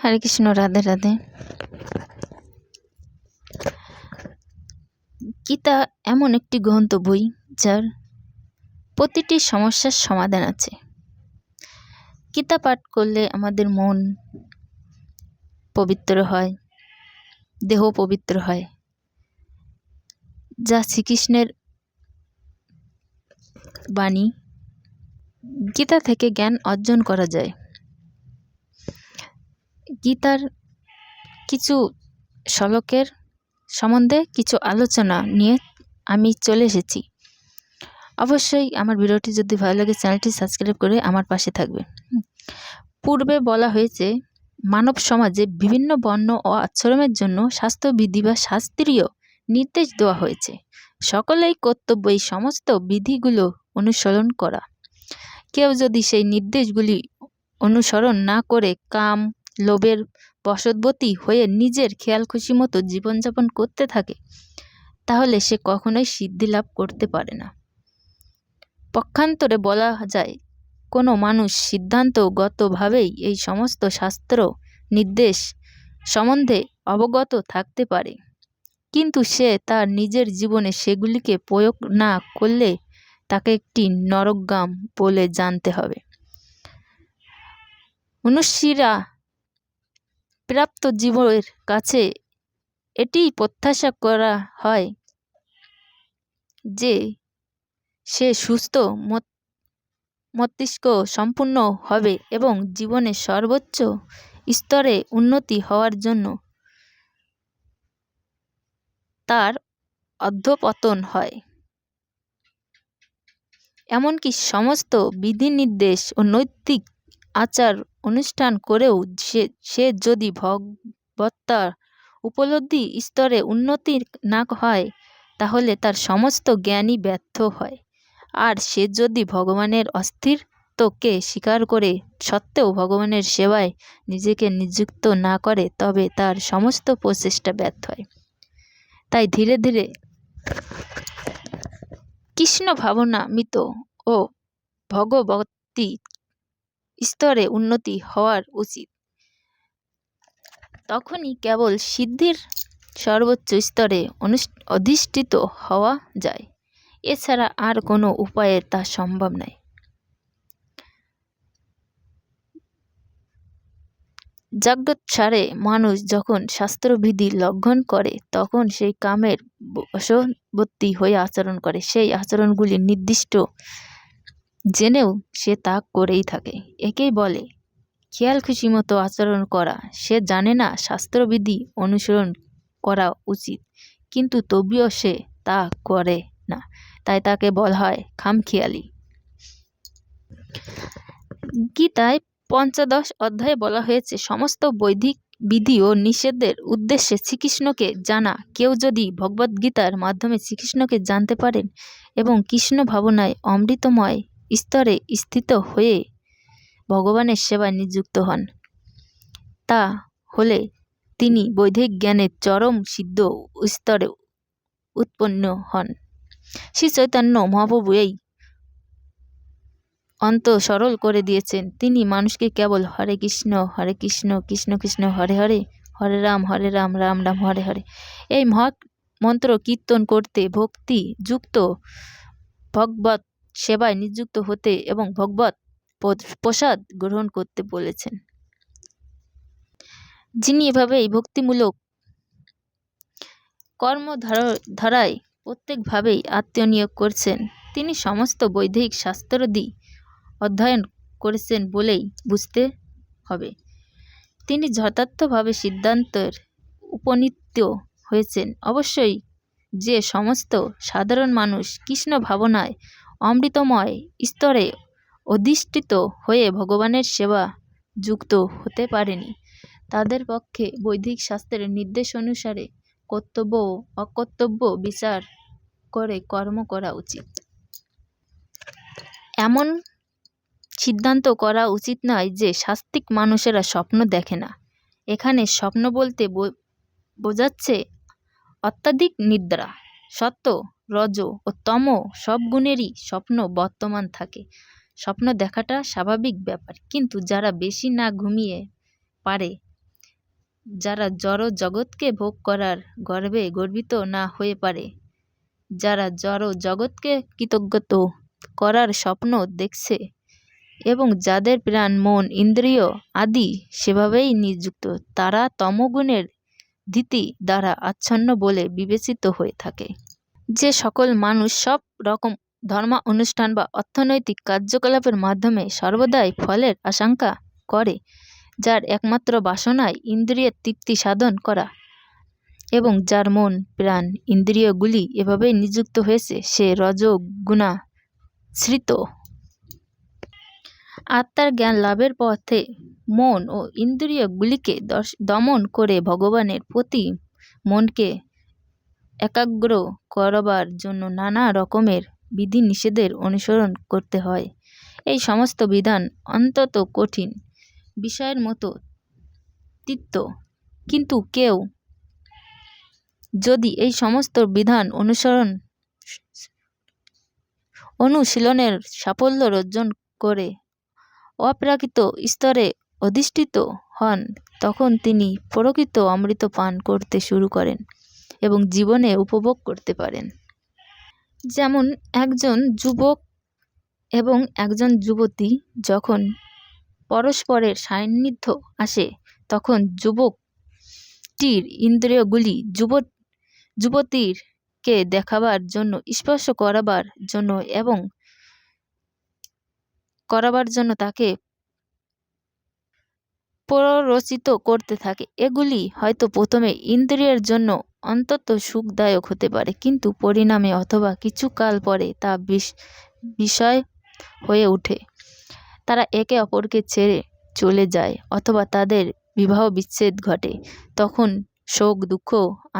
হরে কৃষ্ণ, রাধে রাধে। গীতা এমন একটি গ্রন্থ বই যার প্রতিটি সমস্যার সমাধান আছে। গীতা পাঠ করলে আমাদের মন পবিত্র হয়, দেহ পবিত্র হয়। যা শ্রীকৃষ্ণের বাণী। গীতা থেকে জ্ঞান অর্জন করা যায়। গীতার কিছু শ্লোকের সম্বন্ধে কিছু আলোচনা নিয়ে আমি চলে এসেছি। অবশ্যই আমার ভিডিওটি যদি ভালো লাগে, চ্যানেলটি সাবস্ক্রাইব করে আমার পাশে থাকবে পূর্বে বলা হয়েছে, মানব সমাজে বিভিন্ন বর্ণ ও আশ্রমের জন্য স্বাস্থ্যবিধি বা শাস্ত্রীয় নির্দেশ দেওয়া হয়েছে। সকলেই কর্তব্য এই সমস্ত বিধিগুলো অনুসরণ করা। কেউ যদি সেই নির্দেশগুলি অনুসরণ না করে কাম লোভের বশবর্তী হয়ে নিজের খেয়াল খুশি মতো জীবনযাপন করতে থাকে, তাহলে সে কখনোই সিদ্ধি লাভ করতে পারে না। পক্ষান্তরে বলা যায়, কোনো মানুষ সিদ্ধান্তগতভাবেই এই সমস্ত শাস্ত্র নির্দেশ সম্বন্ধে অবগত থাকতে পারে। কিন্তু সে তার নিজের জীবনে সেগুলিকে প্রয়োগ না করলে তাকে একটি নরকগাম বলে জানতে হবে। মনুষ্যরা প্রাপ্ত জীবের কাছে এটি প্রত্যাশা করা হয় যে সে সুস্থ মস্তিষ্ক সম্পূর্ণ হবে এবং জীবনের সর্বোচ্চ স্তরে উন্নতি হওয়ার জন্য তার অধঃপতন হয়। এমনকি সমস্ত বিধিনির্দেশ ও নৈতিক আচার অনুষ্ঠান করেও সে সে যদি ভগবত্তার উপলব্ধি স্তরে উন্নতি না হয়, তাহলে তার সমস্ত জ্ঞানই ব্যর্থ হয়। আর সে যদি ভগবানের অস্তিত্বকে স্বীকার করে সত্ত্বেও ভগবানের সেবায় নিজেকে নিযুক্ত না করে, তবে তার সমস্ত প্রচেষ্টা ব্যর্থ হয়। তাই ধীরে ধীরে কৃষ্ণ ভাবনা মিত ও ভগবতী স্তরে উন্নতি হওয়ার উচিত। তখনই কেবল সিদ্ধির সর্বোচ্চ স্তরে অধিষ্ঠিত হওয়া যায়। এছাড়া আর কোনো উপায়ে তা সম্ভব নয়। জাগ্রৎসারে মানুষ যখন শাস্ত্রবিধি লঙ্ঘন করে, তখন সেই কামের বশবর্তী হয়ে আচরণ করে। সেই আচরণগুলি নির্দিষ্ট জেনেও সে তা করেই থাকে। একেই বলে, খেয়াল খুশি মতো আচরণ করা। সে জানে না শাস্ত্রবিধি অনুসরণ করা উচিত, কিন্তু তবুও সে তা করে না। তাই তাকে বলা হয় খামখেয়ালি। গীতায় পঞ্চদশ অধ্যায়ে বলা হয়েছে, সমস্ত বৈদিক বিধি ও নিষেধের উদ্দেশ্যে শ্রীকৃষ্ণকে জানা। কেউ যদি ভগবদ্গীতার মাধ্যমে শ্রীকৃষ্ণকে জানতে পারেন এবং কৃষ্ণ ভাবনায় অমৃতময় স্তরে স্থিত হয়ে ভগবানের সেবায় নিযুক্ত হন। তা হলে তিনি বৈধিক জ্ঞানের চরম সিদ্ধ স্তরে উৎপন্ন হন। শ্রী চৈতন্য মহাপ্রভু এই অন্ত সরল করে দিয়েছেন। তিনি মানুষকে কেবল হরে কৃষ্ণ হরে কৃষ্ণ কৃষ্ণ কৃষ্ণ, হরে হরে হরে রাম হরে রাম রাম রাম, হরে হরে। এই মহৎ মন্ত্র কীর্তন করতে ভক্তি যুক্ত ভগবত সেবায় নিযুক্ত হতে এবং ভগবত প্রসাদ গ্রহণ করতে বলেছেন। যিনি এভাবে এই ভক্তিমূলক কর্মধারায় প্রত্যেকভাবেই আত্মনিয়োগ করছেন, তিনি সমস্ত বৈদিক শাস্ত্রাদি অধ্যয়ন করেছেন বলেই বুঝতে হবে। তিনি যথার্থভাবে সিদ্ধান্তের উপনীত হয়েছেন। অবশ্যই যে সমস্ত সাধারণ মানুষ কৃষ্ণ ভাবনায় অমৃতময় স্তরে অধিষ্ঠিত হয়ে ভগবানের সেবা যুক্ত হতে পারেনি। তাদের পক্ষে বৈদিক শাস্ত্রের নির্দেশ অনুসারে কর্তব্য ও অকর্তব্য বিচার করে কর্ম করা উচিত। এমন সিদ্ধান্ত করা উচিত নয় যে শাস্তিক মানুষেরা স্বপ্ন দেখে না। এখানে স্বপ্ন বলতে বোঝাচ্ছে অত্যাধিক নিদ্রা। সত্য, রজ ও তম সব গুণেরই স্বপ্ন বর্তমান থাকে। স্বপ্ন দেখাটা স্বাভাবিক ব্যাপার, কিন্তু যারা বেশি না ঘুমিয়ে পারে, যারা জড় জগৎকে ভোগ করার গর্বে গর্বিত না হয়ে পারে, যারা জড় জগৎকে কৃতজ্ঞত করার স্বপ্ন দেখছে এবং যাদের প্রাণ, মন, ইন্দ্রিয় আদি সেভাবেই নিযুক্ত, তারা তমগুণের ধীতি দ্বারা আচ্ছন্ন বলে বিবেচিত হয়ে থাকে। যে সকল মানুষ সব রকম ধর্ম অনুষ্ঠান বা অর্থনৈতিক কার্যকলাপের মাধ্যমে সর্বদাই ফলের আশঙ্কা করে, যার একমাত্র বাসনায় ইন্দ্রিয়ের তৃপ্তি সাধন করা এবং যার মন, প্রাণ, ইন্দ্রিয়গুলি এভাবেই নিযুক্ত হয়েছে, সে রজগুণাশ্রিত। আত্মার জ্ঞান লাভের পথে মন ও ইন্দ্রিয়গুলিকে দমন করে ভগবানের প্রতি মনকে একাগ্র করবার জন্য নানা রকমের বিধিনিষেধের অনুসরণ করতে হয়। এই সমস্ত বিধান অন্তত কঠিন বিষয়ের মতো তিক্ত। কিন্তু কেউ যদি এই সমস্ত বিধান অনুসরণ অনুশীলনের সাফল্য অর্জন করে অপ্রাকৃত স্তরে অধিষ্ঠিত হন, তখন তিনি প্রকৃত অমৃত পান করতে শুরু করেন এবং জীবনে উপভোগ করতে পারেন। যেমন একজন যুবক এবং একজন যুবতী যখন পরস্পরের সান্নিধ্য আসে, তখন যুবকটির ইন্দ্রিয়গুলি যুব যুবতীরকে দেখাবার জন্য, স্পর্শ করাবার জন্য এবং করাবার জন্য তাকে প্ররোচিত করতে থাকে। এগুলি হয়তো প্রথমে ইন্দ্রিয়ের জন্য অন্তত সুখদায়ক হতে পারে, কিন্তু পরিণামে অথবা কিছুকাল পরে তা বিষয় হয়ে ওঠে। তারা একে অপরকে ছেড়ে চলে যায় অথবা তাদের বিবাহ বিচ্ছেদ ঘটে, তখন শোক, দুঃখ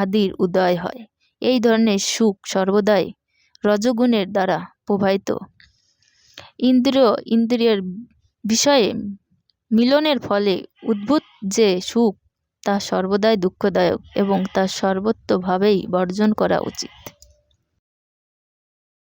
আদির উদয় হয়। এই ধরনের সুখ সর্বদাই রজগুণের দ্বারা প্রবাহিত। ইন্দ্রিয়, ইন্দ্রিয়ের বিষয়ে মিলনের ফলে উদ্ভূত যে সুখ, তা সর্বদাই দুঃখদায়ক এবং তা সর্বত্রভাবেই বর্জন করা উচিত।